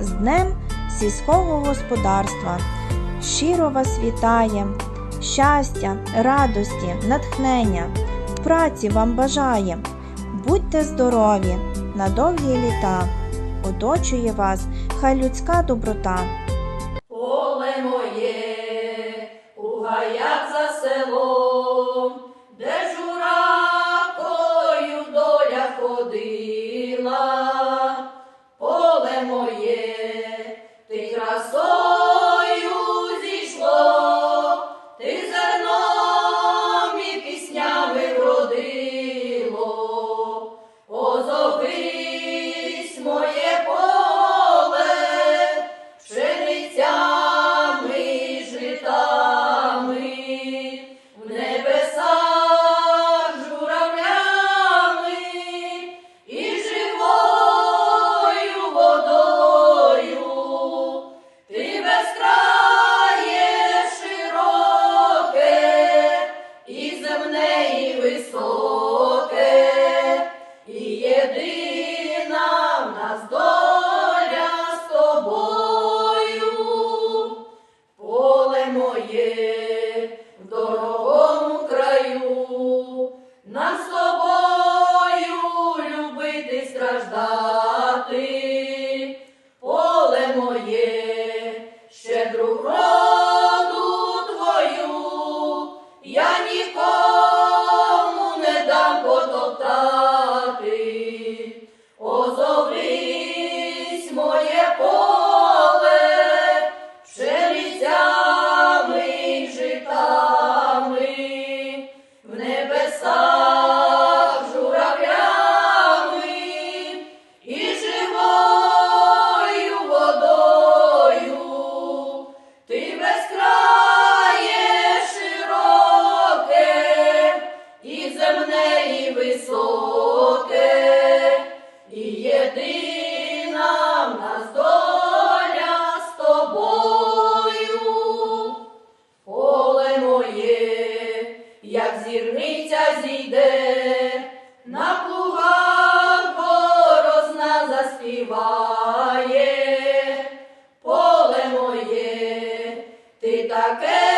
з Днем сільського господарства. Щиро вас вітає, щастя, радості, натхнення, праці вам бажає. Будьте здорові на довгі літа, оточує вас хай людська доброта. страждал. високе, і єдина в нас доля з тобою, поле моє, як зірниця зійде, на плугах борозна заспіває, поле моє, ти таке.